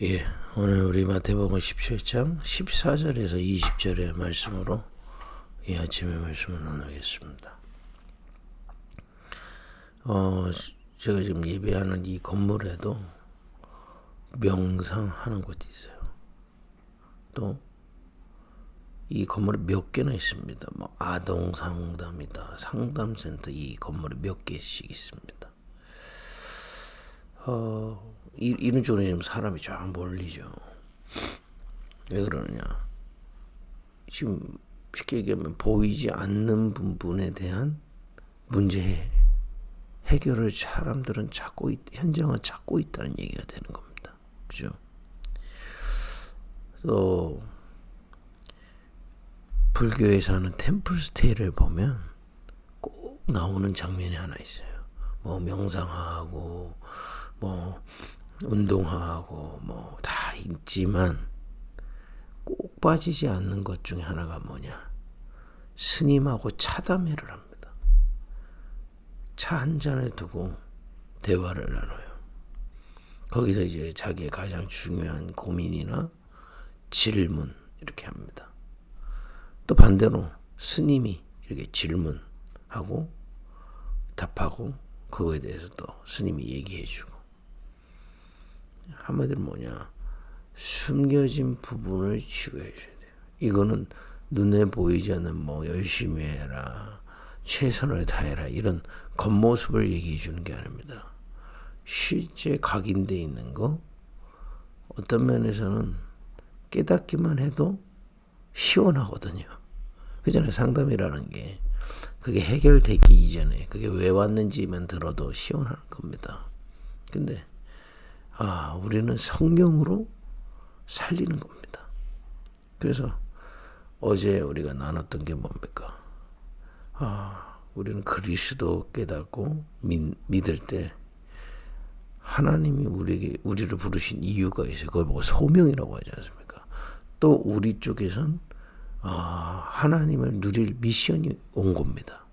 예, 오늘 우리 마태복음 17장 14절에서 20절의 말씀으로 이 아침의 말씀을 나누겠습니다. 어, 제가 지금 예배하는 이 건물에도 명상하는 곳이 있어요. 또 이 건물에 몇 개나 있습니다. 뭐 아동 상담이다, 상담센터 이 건물에 몇 개씩 있습니다. 어, 이, 이런 쪽으로 지금 사람이 쫙 몰리죠. 왜 그러느냐? 지금 쉽게 얘기하면 보이지 않는 부분에 대한 문제 해결을 사람들은 찾고 있, 현장을 찾고 있다는 얘기가 되는 겁니다. 그죠? 또 불교에서 는 템플스테이를 보면 꼭 나오는 장면이 하나 있어요. 뭐 명상하고 뭐 운동하고 뭐 다 있지만 꼭 빠지지 않는 것 중에 하나가 뭐냐? 스님하고 차담회를 합니다. 차 한 잔에 두고 대화를 나눠요. 거기서 이제 자기의 가장 중요한 고민이나 질문 이렇게 합니다. 또 반대로 스님이 이렇게 질문하고 답하고 그거에 대해서 또 스님이 얘기해주고 한마디로 뭐냐 숨겨진 부분을 치유해 줘야 돼요. 이거는 눈에 보이지 않는 뭐 열심히 해라 최선을 다해라 이런 겉모습을 얘기해 주는 게 아닙니다. 실제 각인돼 있는 거 어떤 면에서는 깨닫기만 해도 시원하거든요. 그전에 상담이라는 게 그게 해결되기 이전에 그게 왜 왔는지만 들어도 시원한 겁니다. 근데 아, 우리는 성령으로 살리는 겁니다. 그래서 어제 우리가 나눴던 게 뭡니까? 아, 우리는 그리스도 깨닫고 믿, 믿을 때 하나님이 우리에게 우리를 부르신 이유가 있어요. 그걸 보고 소명이라고 하지 않습니까? 또 우리 쪽에선 아, 하나님을 누릴 미션이 온 겁니다.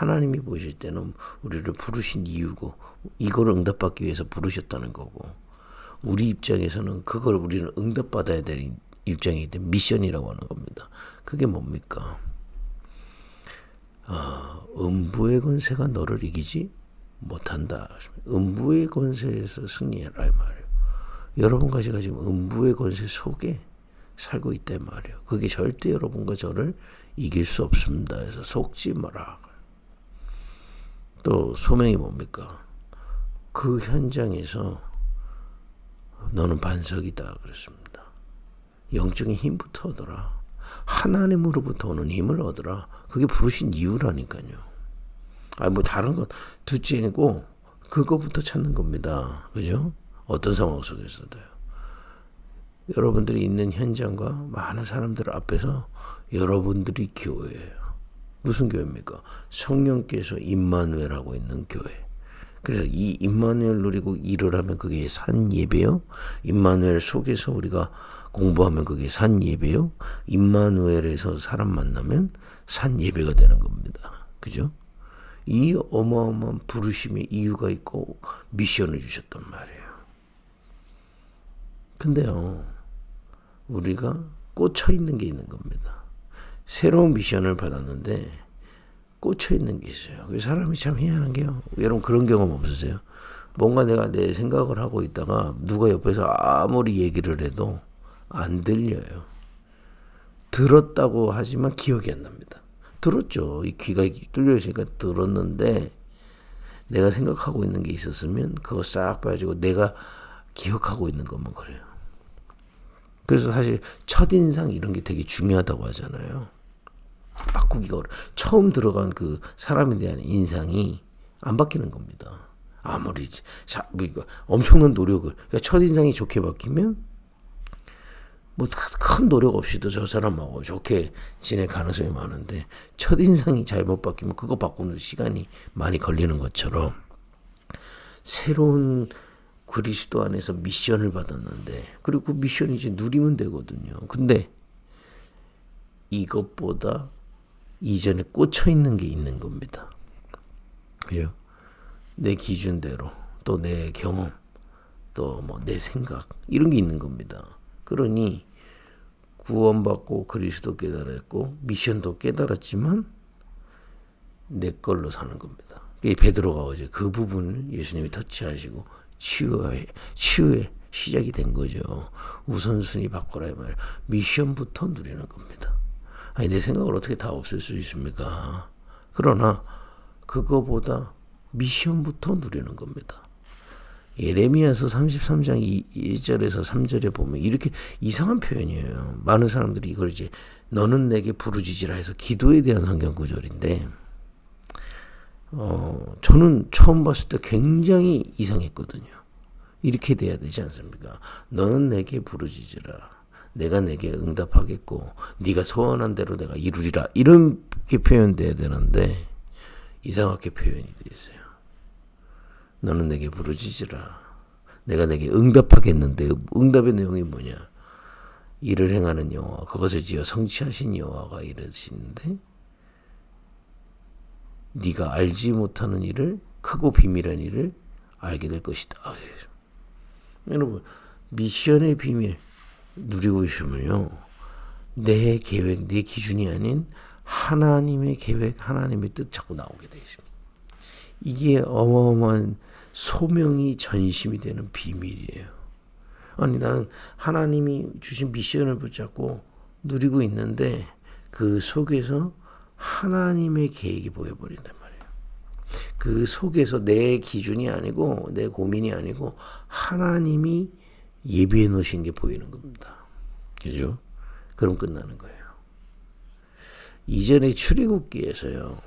하나님이 보실 때는 우리를 부르신 이유고 이걸 응답받기 위해서 부르셨다는 거고 우리 입장에서는 그걸 우리는 응답받아야 될 입장이기 때문에 미션이라고 하는 겁니다. 그게 뭡니까? 아, 음부의 권세가 너를 이기지 못한다. 음부의 권세에서 승리해라 이 말이에요. 여러분과 제가 지금 음부의 권세 속에 살고 있단 말이에요. 그게 절대 여러분과 저를 이길 수 없습니다. 그래서 속지 마라. 또 소명이 뭡니까? 그 현장에서 너는 반석이다 그랬습니다. 영적인 힘부터 얻어라. 하나님으로부터 오는 힘을 얻어라. 그게 부르신 이유라니까요. 아니 뭐 다른 건 둘째고 그거부터 찾는 겁니다. 그죠? 어떤 상황 속에서도요. 여러분들이 있는 현장과 많은 사람들 앞에서 여러분들이 교회예요. 무슨 교회입니까? 성령께서 임마누엘하고 있는 교회. 그래서 이 임마누엘 누리고 일을 하면 그게 산 예배요. 임마누엘 속에서 우리가 공부하면 그게 산 예배요. 임마누엘에서 사람 만나면 산 예배가 되는 겁니다. 그죠? 이 어마어마한 부르심의 이유가 있고 미션을 주셨단 말이에요. 근데요, 우리가 꽂혀 있는 게 있는 겁니다. 새로운 미션을 받았는데 꽂혀 있는 게 있어요. 그 사람이 참 희한한 게요. 여러분 그런 경험 없으세요? 뭔가 내가 내 생각을 하고 있다가 누가 옆에서 아무리 얘기를 해도 안 들려요. 들었다고 하지만 기억이 안 납니다. 들었죠. 이 귀가 뚫려 있으니까 들었는데 내가 생각하고 있는 게 있었으면 그거 싹 빠지고 내가 기억하고 있는 것만 그래요. 그래서 사실 첫인상 이런 게 되게 중요하다고 하잖아요. 바꾸기가. 처음 들어간 그 사람에 대한 인상이 안 바뀌는 겁니다. 아무리 자, 뭐 엄청난 노력을 그러니까 첫 인상이 좋게 바뀌면 뭐 큰 노력 없이도 저 사람하고 좋게 지낼 가능성이 많은데 첫 인상이 잘못 바뀌면 그거 바꾸는 시간이 많이 걸리는 것처럼 새로운 그리스도 안에서 미션을 받았는데 그리고 그 미션이 이제 누리면 되거든요. 근데 이것보다 이전에 꽂혀 있는 게 있는 겁니다. 그죠? 내 기준대로 또 내 경험 또 뭐 내 생각 이런 게 있는 겁니다. 그러니 구원받고 그리스도 깨달았고 미션도 깨달았지만 내 걸로 사는 겁니다. 이 베드로가 어제 그 부분을 예수님이 터치하시고 치유의 치유의 시작이 된 거죠. 우선순위 바꿔라 이 말. 미션부터 누리는 겁니다. 아니 내 생각을 어떻게 다 없앨 수 있습니까? 그러나 그거보다 미션부터 누리는 겁니다. 예레미야서 33장 2절에서 3절에 보면 이렇게 이상한 표현이에요. 많은 사람들이 이걸 이제 너는 내게 부르짖으라 해서 기도에 대한 성경 구절인데 어, 저는 처음 봤을 때 굉장히 이상했거든요. 이렇게 돼야 되지 않습니까? 너는 내게 부르짖으라. 내가 내게 응답하겠고 네가 소원한 대로 내가 이루리라. 이렇게 표현돼야 되는데 이상하게 표현이 돼 있어요. 너는 내게 부르짖으라. 내가 내게 응답하겠는데 응답의 내용이 뭐냐? 일을 행하는 여호와 그것을 지어 성취하신 여호와가 이르시는데 네가 알지 못하는 일을 크고 비밀한 일을 알게 될 것이다. 여러분 미션의 비밀 누리고 있으면요 내 계획 내 기준이 아닌 하나님의 계획 하나님의 뜻 자꾸 나오게 돼 있습니다. 이게 어마어마한 소명이 전심이 되는 비밀이에요. 아니 나는 하나님이 주신 미션을 붙잡고 누리고 있는데 그 속에서 하나님의 계획이 보여버린단 말이에요. 그 속에서 내 기준이 아니고 내 고민이 아니고 하나님이 예비해 놓으신 게 보이는 겁니다. 그죠? 그럼 끝나는 거예요. 이전에 출애굽기에서요.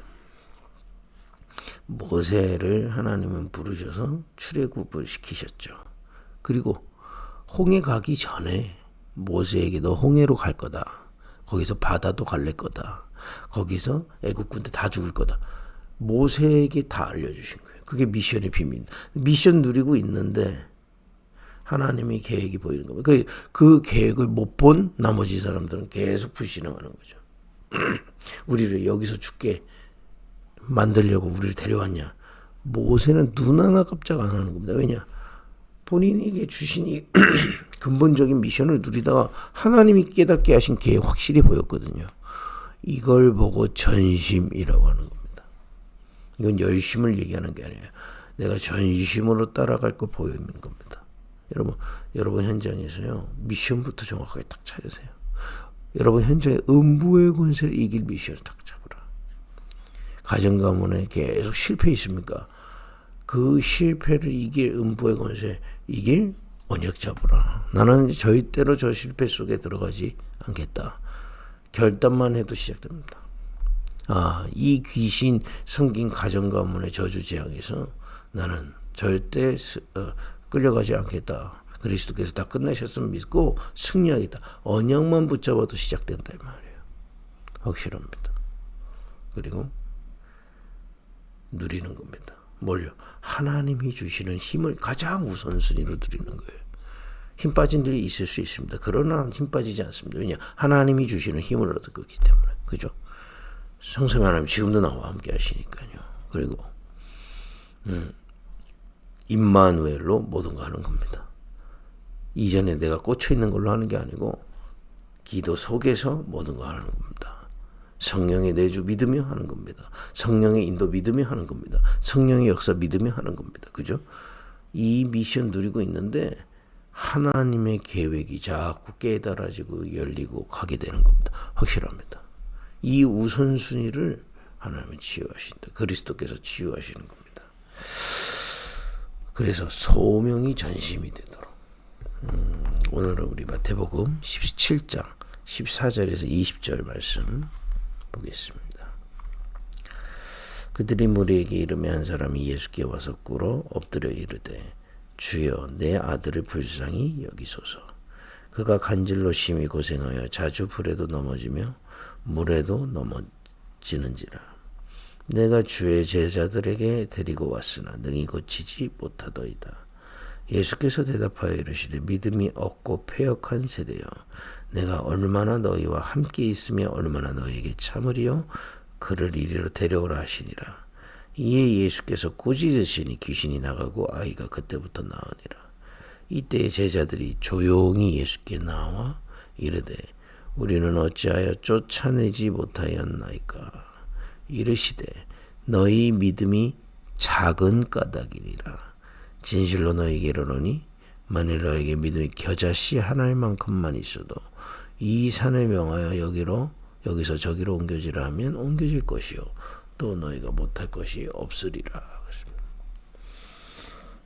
모세를 하나님은 부르셔서 출애굽을 시키셨죠. 그리고 홍해 가기 전에 모세에게 너 홍해로 갈 거다. 거기서 바다도 갈릴 거다. 거기서 애국 군대 다 죽을 거다. 모세에게 다 알려주신 거예요. 그게 미션의 비밀. 미션 누리고 있는데 하나님이 계획이 보이는 겁니다. 그, 그 계획을 못 본 나머지 사람들은 계속 불신앙하는 거죠. 우리를 여기서 죽게 만들려고 우리를 데려왔냐. 모세는 눈 하나 깜짝 안 하는 겁니다. 왜냐? 본인에게 주신 이 근본적인 미션을 누리다가 하나님이 깨닫게 하신 계획 확실히 보였거든요. 이걸 보고 전심이라고 하는 겁니다. 이건 열심을 얘기하는 게 아니에요. 내가 전심으로 따라갈 거 보이는 겁니다. 여러분, 여러분 현장에서요, 미션부터 정확하게 딱 찾으세요. 여러분 현장에 음부의 권세를 이길 미션을 딱 잡으라. 가정 가문에 계속 실패 있습니까? 그 실패를 이길 음부의 권세 이길 언약 잡으라. 나는 절대로 저 실패 속에 들어가지 않겠다. 결단만 해도 시작됩니다. 아, 이 귀신 섬긴 가정 가문의 저주 재앙에서 나는 절대 어, 끌려가지 않겠다. 그리스도께서 다 끝내셨으면 믿고 승리하겠다. 언약만 붙잡아도 시작된다 이 말이에요. 확실합니다. 그리고 누리는 겁니다. 뭘요? 하나님이 주시는 힘을 가장 우선순위로 누리는 거예요. 힘 빠진 들이 있을 수 있습니다. 그러나 힘 빠지지 않습니다. 왜냐? 하나님이 주시는 힘을 얻을 거기 때문에. 그죠? 성삼 하나님 지금도 나와 함께 하시니까요. 그리고 음, 임마누엘로 모든 거 하는 겁니다. 이전에 내가 꽂혀 있는 걸로 하는 게 아니고 기도 속에서 모든 거 하는 겁니다. 성령의 내주 믿으며 하는 겁니다. 성령의 인도 믿으며 하는 겁니다. 성령의 역사 믿으며 하는 겁니다. 그죠? 이 미션 누리고 있는데 하나님의 계획이 자꾸 깨달아지고 열리고 가게 되는 겁니다. 확실합니다. 이 우선순위를 하나님은 치유하신다. 그리스도께서 치유하시는 겁니다. 그래서 소명이 전심이 되도록. 음, 오늘은 우리 마태복음 17장 14절에서 20절 말씀 보겠습니다. 그들이 무리에게 이르며 한 사람이 예수께 와서 꿇어 엎드려 이르되 주여 내 아들을 불쌍히 여기소서. 그가 간질로 심히 고생하여 자주 불에도 넘어지며 물에도 넘어지는지라. 내가 주의 제자들에게 데리고 왔으나 능히 고치지 못하더이다. 예수께서 대답하여 이르시되 믿음이 없고 폐역한 세대여 내가 얼마나 너희와 함께 있으며 얼마나 너희에게 참으리요 그를 이리로 데려오라 하시니라. 이에 예수께서 꾸짖으시니 귀신이 나가고 아이가 그때부터 나으니라. 이때 제자들이 조용히 예수께 나와 이르되 우리는 어찌하여 쫓아내지 못하였나이까 이르시되 너희 믿음이 작은 까닭이니라 진실로 너희에게 이르노니 만일 너에게 믿음이 겨자씨 하나만큼만 있어도 이 산을 명하여 여기로 여기서 저기로 옮겨지라 하면 옮겨질 것이요 또 너희가 못할 것이 없으리라.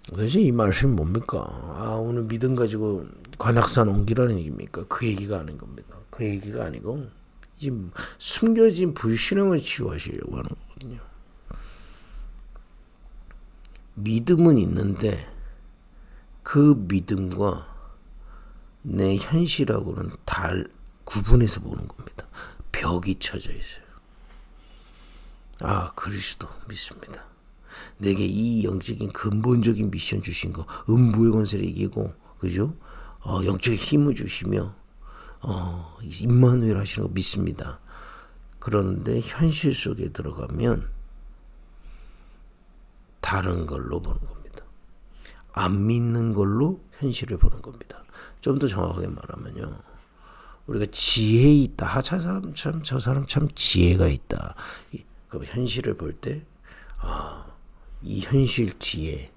도대체 이 말씀이 뭡니까? 아 오늘 믿음 가지고 관악산 옮기라는 얘기입니까? 그 얘기가 아닌 겁니다. 그 얘기가 아니고 지금 숨겨진 불신앙을 치유하시려고 하는 거거든요. 믿음은 있는데 그 믿음과 내 현실하고는 달 구분해서 보는 겁니다. 벽이 쳐져 있어요. 아, 그리스도 믿습니다. 내게 이 영적인 근본적인 미션 주신 거, 음부의 권세를 이기고, 그죠? 어, 영적인 힘을 주시며, 어, 임마누엘 하시는 거 믿습니다. 그런데 현실 속에 들어가면 다른 걸로 보는 겁니다. 안 믿는 걸로 현실을 보는 겁니다. 좀 더 정확하게 말하면요. 우리가 지혜 있다. 아, 저 사람 참, 저 사람 참 지혜가 있다. 그 현실을 볼 때, 아, 이 현실 뒤에,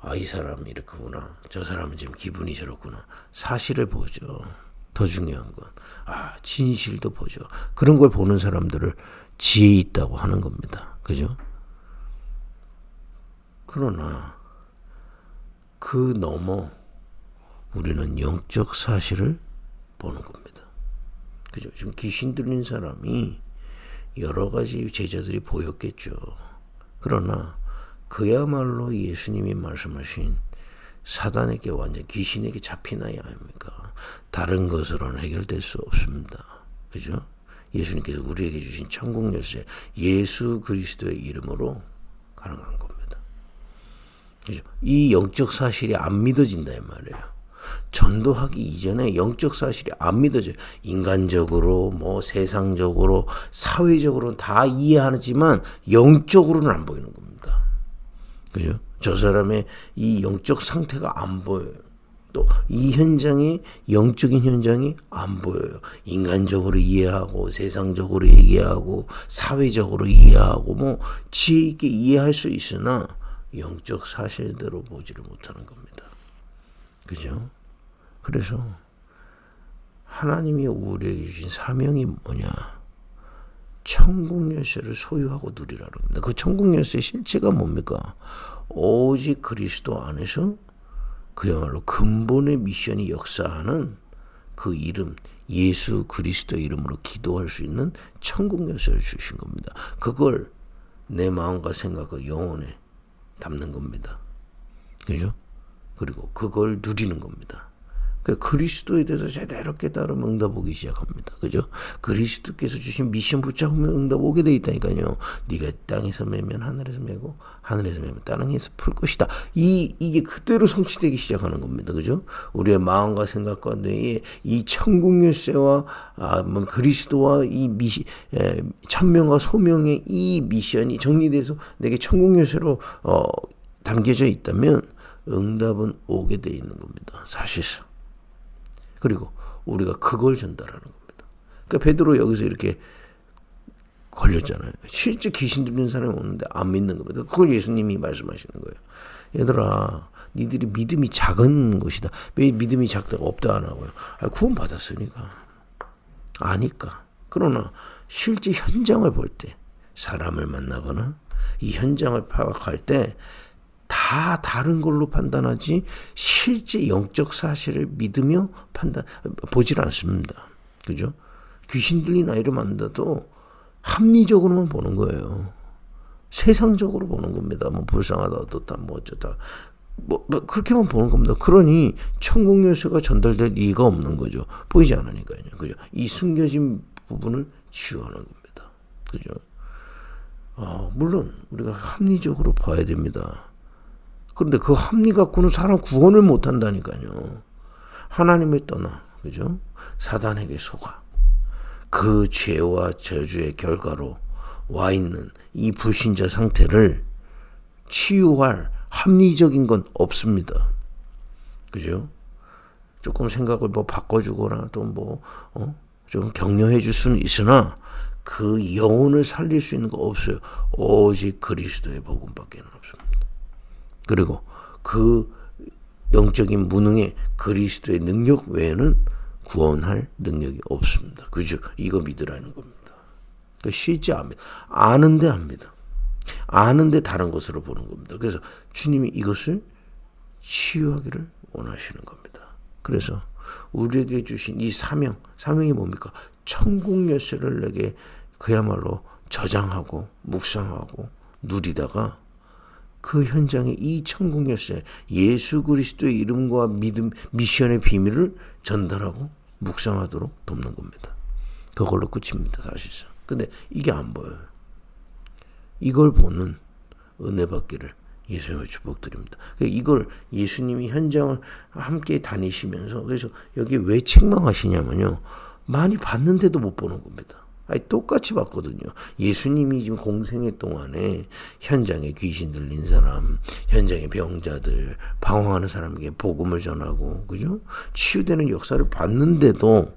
아, 이 사람이 이렇구나. 저 사람은 지금 기분이 저렇구나. 사실을 보죠. 더 중요한 건, 아, 진실도 보죠. 그런 걸 보는 사람들을 지혜 있다고 하는 겁니다. 그죠? 그러나, 그 넘어 우리는 영적 사실을 보는 겁니다. 그죠? 지금 귀신 들린 사람이 여러 가지 제자들이 보였겠죠. 그러나 그야말로 예수님이 말씀하신 사단에게 완전 귀신에게 잡힌 아이 아닙니까? 다른 것으로는 해결될 수 없습니다. 그죠? 예수님께서 우리에게 주신 천국 열쇠 예수 그리스도의 이름으로 가능한 겁니다. 그죠? 이 영적 사실이 안 믿어진다 이 말이에요. 전도하기 이전에 영적 사실이 안 믿어져요. 인간적으로, 뭐 세상적으로, 사회적으로는 다 이해하지만 영적으로는 안 보이는 겁니다. 그죠? 저 사람의 이 영적 상태가 안 보여요. 또 이 현장이 영적인 현장이 안 보여요. 인간적으로 이해하고 세상적으로 얘기하고 사회적으로 이해하고 뭐 지혜 있게 이해할 수 있으나 영적 사실대로 보지를 못하는 겁니다. 그죠? 그래서 하나님이 우리에게 주신 사명이 뭐냐? 천국 열쇠를 소유하고 누리라는 겁니다. 그 천국 열쇠의 실체가 뭡니까? 오직 그리스도 안에서 그야말로 근본의 미션이 역사하는 그 이름, 예수 그리스도 이름으로 기도할 수 있는 천국 열쇠를 주신 겁니다. 그걸 내 마음과 생각과 영혼에 담는 겁니다. 그죠? 그리고 그걸 누리는 겁니다. 그 그리스도에 대해서 제대로 깨달으면 응답 오기 시작합니다. 그죠? 그리스도께서 주신 미션 붙잡으면 응답 오게 돼 있다니까요. 네가 땅에서 매면 하늘에서 매고 하늘에서 매면 땅에서 풀 것이다. 이 이게 그대로 성취되기 시작하는 겁니다. 그죠? 우리의 마음과 생각과 뇌에 이 천국 열쇠와 아, 뭐 그리스도와 이 미, 에, 천명과 소명의 이 미션이 정리돼서 내게 천국 열쇠로 어, 담겨져 있다면 응답은 오게 돼 있는 겁니다. 사실상. 그리고 우리가 그걸 전달하는 겁니다. 그러니까 베드로 여기서 이렇게 걸렸잖아요. 실제 귀신 들린 사람이 오는데 안 믿는 겁니다. 그걸 예수님이 말씀하시는 거예요. 얘들아, 니들이 믿음이 작은 것이다. 왜 믿음이 작다가 없다 안 하고요? 아, 구원 받았으니까 아니까. 그러나 실제 현장을 볼 때 사람을 만나거나 이 현장을 파악할 때 다 다른 걸로 판단하지 실제 영적 사실을 믿으며 판단 보질 않습니다. 그죠? 귀신 들린 아이를 만나도 합리적으로만 보는 거예요. 세상적으로 보는 겁니다. 뭐 불쌍하다, 어떻다, 뭐 어쩌다. 뭐, 뭐 그렇게만 보는 겁니다. 그러니 천국 열쇠가 전달될 리가 없는 거죠. 보이지 않으니까요. 그죠? 이 숨겨진 부분을 치유하는 겁니다. 그죠? 어, 물론 우리가 합리적으로 봐야 됩니다. 그런데 그 합리 갖고는 사람 구원을 못 한다니까요. 하나님을 떠나, 그죠? 사단에게 속아. 그 죄와 저주의 결과로 와 있는 이 불신자 상태를 치유할 합리적인 건 없습니다. 그죠? 조금 생각을 뭐 바꿔주거나 또 뭐, 어? 좀 격려해 줄 수는 있으나 그 영혼을 살릴 수 있는 거 없어요. 오직 그리스도의 복음밖에 없습니다. 그리고 그 영적인 무능의 그리스도의 능력 외에는 구원할 능력이 없습니다. 그죠? 이거 믿으라는 겁니다. 그 쉬지 않습니다. 아는데 합니다. 아는데 다른 것으로 보는 겁니다. 그래서 주님이 이것을 치유하기를 원하시는 겁니다. 그래서 우리에게 주신 이 사명, 사명이 뭡니까? 천국 열쇠를 내게 그야말로 저장하고 묵상하고 누리다가 그 현장에 이 천국 열쇠 예수 그리스도의 이름과 믿음 미션의 비밀을 전달하고 묵상하도록 돕는 겁니다. 그걸로 끝입니다, 사실상. 근데 이게 안 보여요. 이걸 보는 은혜 받기를 예수님을 축복드립니다. 이걸 예수님이 현장을 함께 다니시면서 그래서 여기 왜 책망하시냐면요. 많이 봤는데도 못 보는 겁니다. 아니, 똑같이 봤거든요. 예수님이 지금 공생애 동안에 현장에 귀신 들린 사람, 현장에 병자들, 방황하는 사람에게 복음을 전하고, 그죠? 치유되는 역사를 봤는데도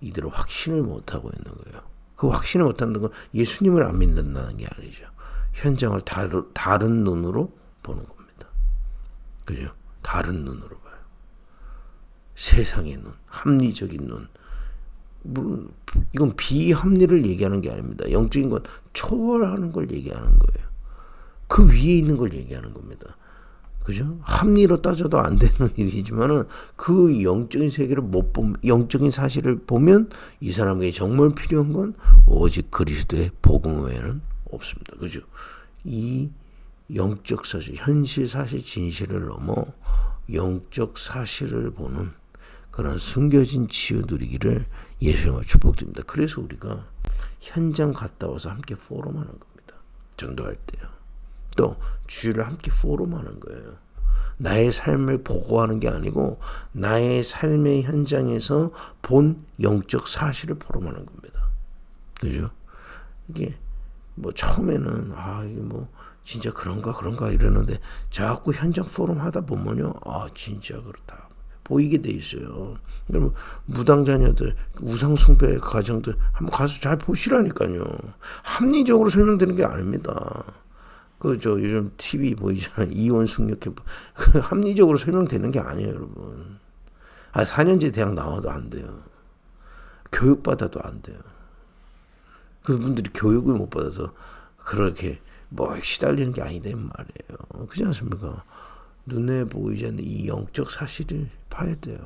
이대로 확신을 못하고 있는 거예요. 그 확신을 못한다는 건 예수님을 안 믿는다는 게 아니죠. 현장을 다르, 다른 눈으로 보는 겁니다. 그죠? 다른 눈으로 봐요. 세상의 눈, 합리적인 눈. 물론 이건 비합리를 얘기하는 게 아닙니다. 영적인 건 초월하는 걸 얘기하는 거예요. 그 위에 있는 걸 얘기하는 겁니다. 그죠? 합리로 따져도 안 되는 일이지만은 그 영적인 세계를 못 보면, 영적인 사실을 보면 이 사람에게 정말 필요한 건 오직 그리스도의 복음 외에는 없습니다. 그죠? 이 영적 사실, 현실 사실, 진실을 넘어 영적 사실을 보는 그런 숨겨진 치유 누리기를 예수님을 축복드립니다. 그래서 우리가 현장 갔다 와서 함께 포럼하는 겁니다. 전도할 때요. 또 주를 함께 포럼하는 거예요. 나의 삶을 보고하는 게 아니고 나의 삶의 현장에서 본 영적 사실을 포럼하는 겁니다. 그죠? 이게 뭐 처음에는 아 이게 뭐 진짜 그런가 그런가 이러는데 자꾸 현장 포럼 하다 보면요 아 진짜 그렇다 보이게 돼 있어요. 그러면 무당 자녀들 우상 숭배 가정들 한번 가서 잘 보시라니까요. 합리적으로 설명되는 게 아닙니다. 그 저 요즘 TV 보이잖아요. 이혼 캠프. 그 합리적으로 설명되는 게 아니에요, 여러분. 아, 4년제 대학 나와도 안 돼요. 교육받아도 안 돼요. 그분들이 교육을 못 받아서 그렇게 뭐 시달리는 게 아니다 말이에요. 그렇지 않습니까? 눈에 보이지 않는 이 영적 사실을 봐야 돼요.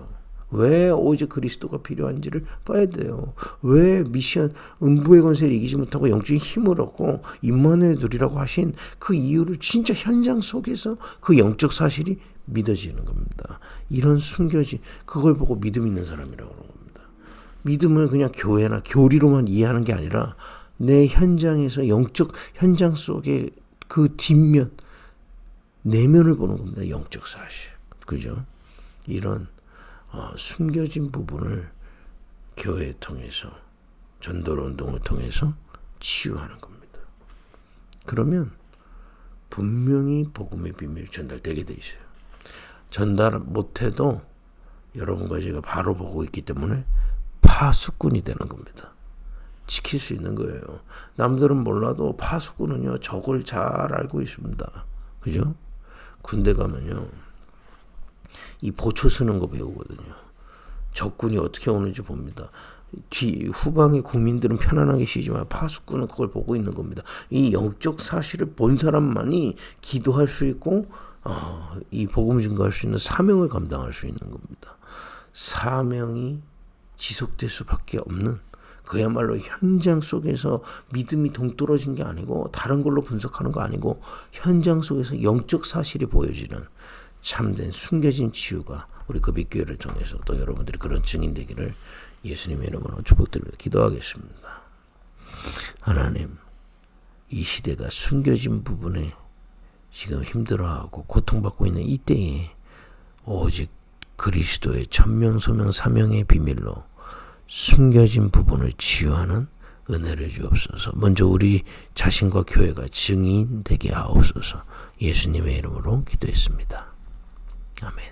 왜 오직 그리스도가 필요한지를 봐야 돼요. 왜 미션 음부의 권세를 이기지 못하고 영적인 힘을 얻고 임만의 누리라고 하신 그 이유를 진짜 현장 속에서 그 영적 사실이 믿어지는 겁니다. 이런 숨겨진 그걸 보고 믿음 있는 사람이라고 하는 겁니다. 믿음을 그냥 교회나 교리로만 이해하는 게 아니라 내 현장에서 영적 현장 속에 그 뒷면 내면을 보는 겁니다. 영적 사실. 그죠? 이런 어, 숨겨진 부분을 교회 통해서 전도 운동을 통해서 치유하는 겁니다. 그러면 분명히 복음의 비밀이 전달되게 돼 있어요. 전달 못해도 여러분과 제가 바로 보고 있기 때문에 파수꾼이 되는 겁니다. 지킬 수 있는 거예요. 남들은 몰라도 파수꾼은요, 적을 잘 알고 있습니다. 그죠? 군대 가면요, 이 보초 쓰는 거 배우거든요. 적군이 어떻게 오는지 봅니다. 뒤 후방의 국민들은 편안하게 쉬지만 파수꾼은 그걸 보고 있는 겁니다. 이 영적 사실을 본 사람만이 기도할 수 있고 어, 이 복음 증거할 수 있는 사명을 감당할 수 있는 겁니다. 사명이 지속될 수밖에 없는 그야말로 현장 속에서 믿음이 동떨어진 게 아니고 다른 걸로 분석하는 거 아니고 현장 속에서 영적 사실이 보여지는 참된 숨겨진 치유가 우리 급비교회를 통해서 또 여러분들이 그런 증인 되기를 예수님의 이름으로 축복드립니다. 기도하겠습니다. 하나님, 이 시대가 숨겨진 부분에 지금 힘들어하고 고통받고 있는 이 때에 오직 그리스도의 천명 소명 사명의 비밀로 숨겨진 부분을 치유하는 은혜를 주옵소서. 먼저 우리 자신과 교회가 증인 되게 하옵소서. 예수님의 이름으로 기도했습니다. 아멘.